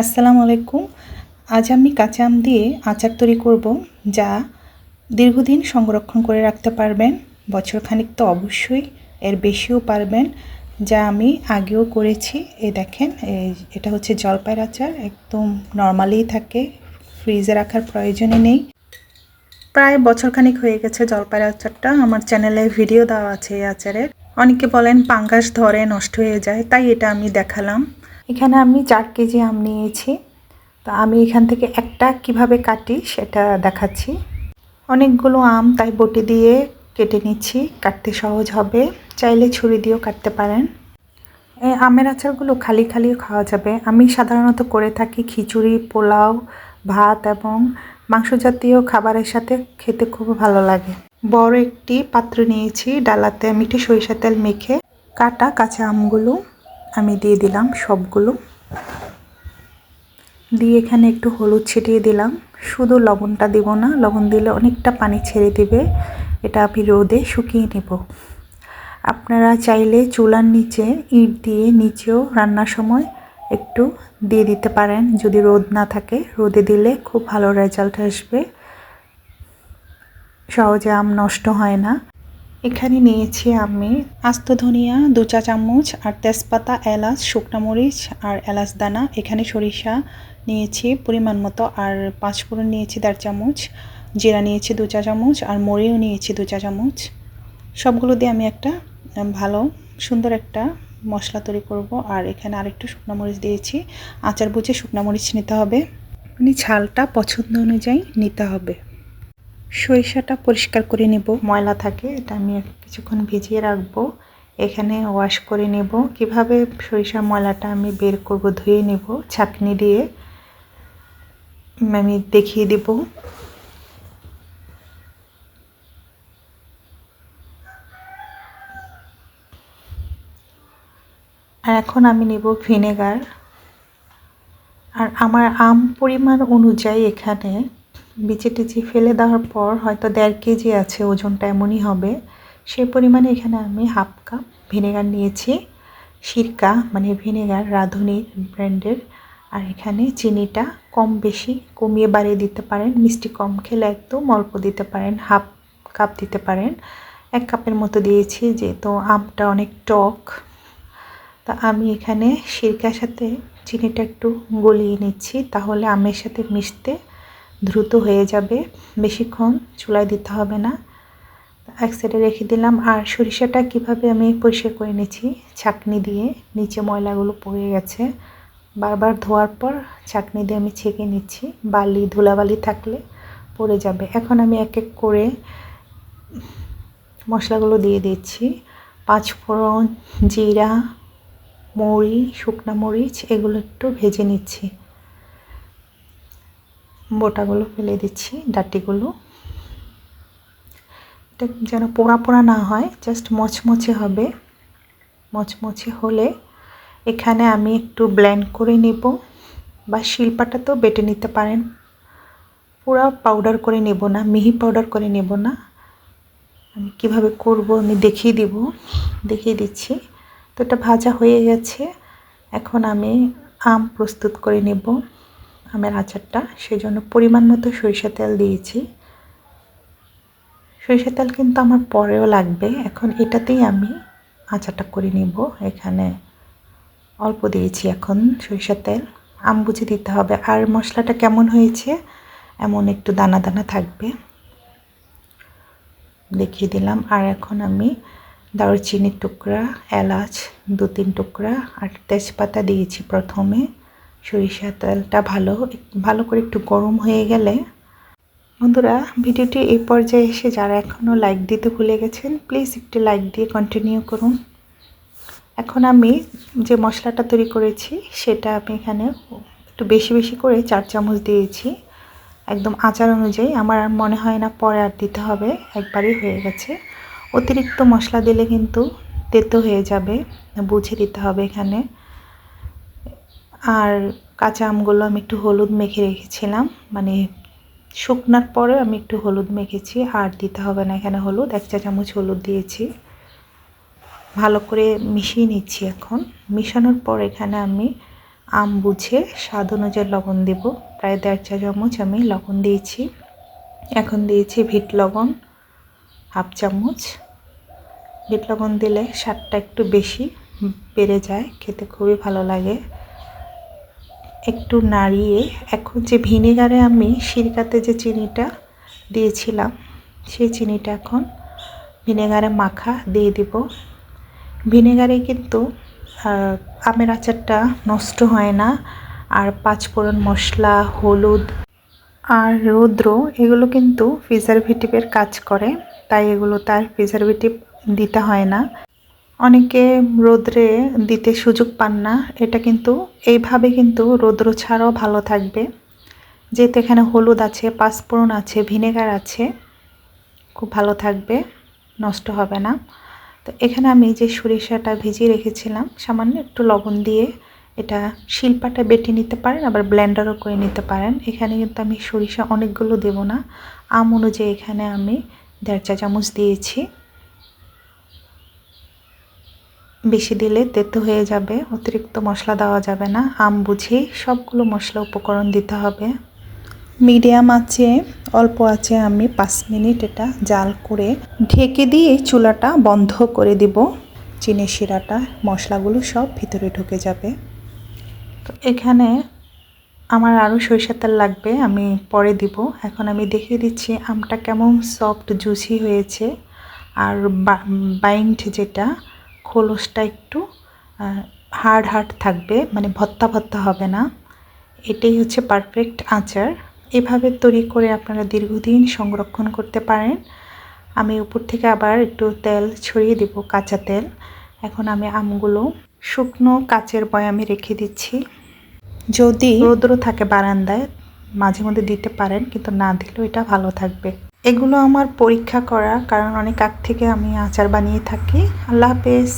আসসালামু আলাইকুম। আজ আমি কাঁচা আম দিয়ে আচার তৈরি করব যা দীর্ঘদিন সংরক্ষণ করে রাখতে পারবেন। বছর খানিক তো অবশ্যই এর বেশিও পারবেন। যা আমি আগেও করেছি। এ দেখেন এটা হচ্ছে জলপাইয়ের আচার। একদম নর্মালি থাকে। ফ্রিজে রাখার প্রয়োজনই নেই। প্রায় বছর খানিক হয়ে গেছে জলপাইয়ের আচারটা। আমার চ্যানেলে ভিডিও দেওয়া আছে এই আচারের। অনেকে বলেন পাঙ্গাস ধরে নষ্ট হয়ে যায়, তাই এটা আমি দেখালাম। এখানে আমি চার কেজি আম নিয়েছি। তো আমি এখান থেকে একটা কীভাবে কাটি সেটা দেখাচ্ছি। অনেকগুলো আম তাই বটি দিয়ে কেটে নিচ্ছি, কাটতে সহজ হবে। চাইলে ছুরি দিয়েও কাটতে পারেন। এই আমের আচারগুলো খালি খালিও খাওয়া যাবে। আমি সাধারণত করে থাকি খিচুড়ি, পোলাও, ভাত এবং মাংস জাতীয় খাবারের সাথে খেতে খুব ভালো লাগে। বড় একটি পাত্র নিয়েছি ডালাতে একটু সরিষা তেল মেখে কাটা কাঁচা আমগুলো। আমি দিয়ে দিলাম সবগুলো। দিয়ে এখানে একটু হলুদ ছিটিয়ে দিলাম। শুধু লবণটা দিব না, লবণ দিলে অনেকটা পানি ছেড়ে দিবে। এটা আমি রোদে শুকিয়ে নেব। আপনারা চাইলে চুলার নিচে ইট দিয়ে নিচেও রান্নার সময় একটু দিয়ে দিতে পারেন। যদি রোদ না থাকে, রোদে দিলে খুব ভালো রেজাল্ট আসবে। সহজে আম নষ্ট হয় না। এখানে নিয়েছি আমি আস্ত ধনিয়া, দু চা চামচ, আর তেজপাতা, এলাচ, শুকনা মরিচ, আর এলাচ দানা। এখানে সরিষা নিয়েছি পরিমাণ মতো, আর পাঁচফোড়ন নিয়েছি দেড় চামচ, জিরা নিয়েছি দু চা চামচ, আর মরিও নিয়েছি দু চা চামচ। সবগুলো দিয়ে আমি একটা ভালো, সুন্দর একটা মশলা তৈরি করব। আর এখানে আরেকটু শুকনো মরিচ দিয়েছি। আচার বুঝে শুকনো মরিচ নিতে হবে। মানে ঝালটা পছন্দ অনুযায়ী নিতে হবে। সরিষাটা পরিষ্কার করে নেব। ময়লা থাকে, এটা আমি কিছুক্ষণ ভিজিয়ে রাখব। এখানে ওয়াশ করে নেব। কীভাবে সরিষা ময়লাটা আমি বের করব, ধুয়ে নেব ছাকনি দিয়ে, আমি দেখিয়ে দেব। আর এখন আমি নেব ভিনেগার। আর আমার আম পরিমাণ অনুযায়ী এখানে বিচি টিচি ফেলে দেওয়ার পর হয়তো দেড় কেজি আছে, ওজনটা এমনই হবে। সে পরিমাণে এখানে আমি হাফ কাপ ভিনেগার নিয়েছি, সিরকা মানে ভিনেগার রাঁধুনির ব্র্যান্ডের। আর এখানে চিনিটা কম বেশি কমিয়ে বাড়িয়ে দিতে পারেন, মিষ্টি কম খেলে একদম অল্প দিতে পারেন, হাফ কাপ দিতে পারেন। এক কাপের মতো দিয়েছি, যেহেতু আমটা অনেক টক। তা আমি এখানে সিরকার সাথে চিনিটা একটু গলিয়ে নিচ্ছি, তাহলে আমের সাথে মিশতে দ্রুত হয়ে যাবে। বেশিক্ষণ চুলায় দিতে হবে না। এক সাইডে রেখে দিলাম। আর সরিষাটা কীভাবে আমি পরিষ্কার করে নিয়েছি ছাকনি দিয়ে নিচে ময়লাগুলো পড়ে গেছে। বারবার ধোয়ার পর ছাকনি দিয়ে আমি ছেঁকে নিচ্ছি। বালি, ধুলাবালি থাকলে পড়ে যাবে। এখন আমি এক এক করে মশলাগুলো দিয়ে দিচ্ছি। পাঁচফোড়ন, জিরা মরি শুকনা মরিচ, এগুলো একটু ভেজে নিচ্ছি। বোটাগুলো ফেলে দিচ্ছি, ডাটিগুলো। এটা যেন পোড়া পোড়া না হয় জাস্ট মচমচে হবে। মচমচে হলে এখানে আমি একটু ব্লেন্ড করে নেব বা শিল্পাটা তো বেটে নিতে পারেন। পুরো পাউডার করে নেব না, মিহি পাউডার করে নেব না। আমি কীভাবে করব আমি দেখিয়ে দিব, দেখিয়ে দিচ্ছি। তো এটা ভাজা হয়ে গেছে, এখন আমি আম প্রস্তুত করে নেব। আমের আচারটা সেই জন্য পরিমাণ মতো সরিষা তেল দিয়েছি। সরিষা তেল কিন্তু আমার পরেও লাগবে। এখন এটাতেই আমি আচারটা করে নিব। এখানে অল্প দিয়েছি এখন সরিষার তেল। আম বুঝে দিতে হবে আর মশলাটা কেমন হয়েছে, এমন একটু দানা দানা থাকবে। দেখিয়ে দিলাম। আর এখন আমি দারুচিনির টুকরা, এলাচ দু তিন টুকরা আর তেজপাতা দিয়েছি প্রথমে। সরিষা তেলটা ভালো ভালো করে একটু গরম হয়ে গেলে। বন্ধুরা, ভিডিওটি এই পর্যায়ে এসে যারা এখনও লাইক দিতে ভুলে গেছেন প্লিজ একটি লাইক দিয়ে কন্টিনিউ করুন। এখন আমি যে মশলাটা তৈরি করেছি, সেটা আমি এখানে একটু বেশি বেশি করে চার চামচ দিয়েছি। একদম আচার অনুযায়ী, আমার আর মনে হয় না পরে আর দিতে হবে, একবারই হয়ে গেছে। অতিরিক্ত মশলা দিলে কিন্তু তেতো হয়ে যাবে, বুঝে দিতে হবে এখানে। আর কাঁচা আমগুলো আমি একটু হলুদ মেখে রেখেছিলাম। মানে শুকনার পরে আমি একটু হলুদ মেখেছি, আর দিতে হবে না এখানে হলুদ, এক চা চামচ হলুদ দিয়েছি। ভালো করে মিশিয়ে নিচ্ছি এখন। মিশানোর পর এখানে আমি আম বুঝে স্বাদ অনুযায়ী লবণ দেব। প্রায় দেড় চা চামচ আমি লবণ দিয়েছি। এখন দিয়েছি ভিট লবণ, হাফ চামচ। বিট লবণ দিলে স্বাদটা একটু বেশি বেড়ে যায়, খেতে খুবই ভালো লাগে। একটু নাড়িয়ে এখন যে ভিনেগারে আমি সিরকাতে যে চিনিটা দিয়েছিলাম, সেই চিনিটা এখন ভিনেগারে মাখা দিয়ে দিব। ভিনেগারে কিন্তু আমের আচারটা নষ্ট হয় না। আর পাঁচফোড়ন মশলা, হলুদ আর রৌদ্র, এগুলো কিন্তু প্রিজারভেটিভের কাজ করে, তাই এগুলো তার প্রিজারভেটিভ দিতে হয় না। অনেকে রোদ্রে দিতে সুযোগ পান না। এটা কিন্তু, এইভাবে কিন্তু রৌদ্র ছাড়াও ভালো থাকবে। যেহেতু এখানে হলুদ আছে, পাঁচফোড়ন আছে, ভিনেগার আছে, খুব ভালো থাকবে, নষ্ট হবে না। তো এখানে আমি যে সরিষাটা ভিজিয়ে রেখেছিলাম, সামান্য একটু লবণ দিয়ে এটা শিল্পাটা বেটে নিতে পারেন, আবার ব্লেন্ডারও করে নিতে পারেন। এখানে কিন্তু আমি সরিষা অনেকগুলো দেব না। আম অনুযায়ী এখানে আমি দেড় চা চামচ দিয়েছি। বেশি দিলে তেতো হয়ে যাবে, অতিরিক্ত মশলা দেওয়া যাবে না। আম বুঝেই সবগুলো মশলা উপকরণ দিতে হবে। মিডিয়াম আছে অল্প আছে আমি পাঁচ মিনিট এটা জাল করে ঢেকে দিয়ে চুলাটা বন্ধ করে দিব। চিনি শিরাটা, মশলাগুলো সব ভিতরে ঢুকে যাবে। তো এখানে আমার আরও সরিষার তেল লাগবে, আমি পরে দিব। এখন আমি দেখিয়ে দিচ্ছি আমটা কেমন সফট জুসি হয়েছে। আর বাইন্ড যেটা খোলসটা একটু হার্ড হার্ড থাকবে মানে ভত্তা ভত্তা হবে না। এটাই হচ্ছে পারফেক্ট আচার। এভাবে তৈরি করে আপনারা দীর্ঘদিন সংরক্ষণ করতে পারেন। আমি উপর থেকে আবার একটু তেল ছড়িয়ে দিব, কাঁচা তেল। এখন আমি আমগুলো শুকনো কাচের বয়ামে রেখে দিচ্ছি। যদি রৌদ্র থাকে বারান্দায় মাঝে মধ্যে দিতে পারেন, কিন্তু না দিলেও এটা ভালো থাকবে। এগুলো আমার পরীক্ষা করা কারণ অনেক আগ থেকে আমি আচার বানিয়ে থাকি। আল্লাহ হাফেজ।